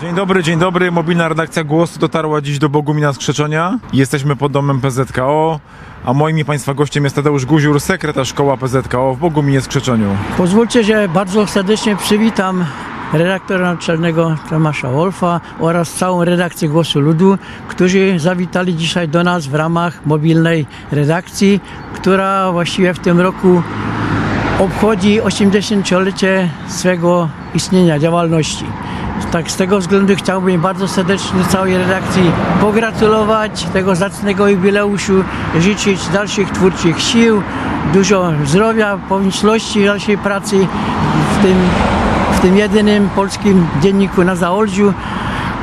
Dzień dobry, dzień dobry. Mobilna redakcja Głosu dotarła dziś do Bogumina z Krzeczonia. Jesteśmy pod domem PZKO, a moim i Państwa gościem jest Tadeusz Guziur, sekretarz szkoła PZKO w Boguminie z Krzeczoniu. Pozwólcie, że bardzo serdecznie przywitam redaktora naczelnego Tomasza Wolfa oraz całą redakcję Głosu Ludu, którzy zawitali dzisiaj do nas w ramach mobilnej redakcji, która właściwie w tym roku obchodzi 80-lecie swego istnienia, działalności. Tak, z tego względu chciałbym bardzo serdecznie całej redakcji pogratulować tego zacnego jubileuszu, życzyć dalszych twórczych sił, dużo zdrowia, pomyślności dalszej pracy w tym, w tym jedynym polskim dzienniku na Zaolziu.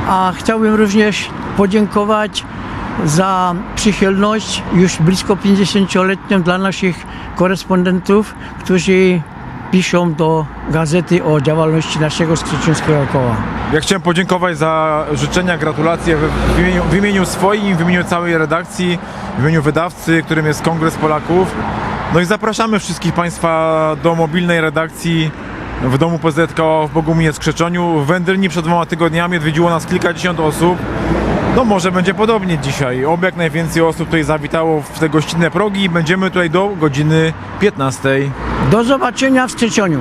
A chciałbym również podziękować za przychylność już blisko 50-letnią dla naszych korespondentów, którzy piszą do gazety o działalności naszego Skrzyczyńskiego Koła. Ja chciałem podziękować za życzenia, gratulacje w- imieniu, w imieniu swoim, w imieniu całej redakcji, w imieniu wydawcy, którym jest Kongres Polaków. No i zapraszamy wszystkich Państwa do mobilnej redakcji w domu PZKO w Boguminie z Krzeczoniu. W Wędryni przed dwoma tygodniami odwiedziło nas kilkadziesiąt osób. No może będzie podobnie dzisiaj. Oby jak najwięcej osób tutaj zawitało w te gościnne progi. Będziemy tutaj do godziny 15. Do zobaczenia w Skrzycioniu.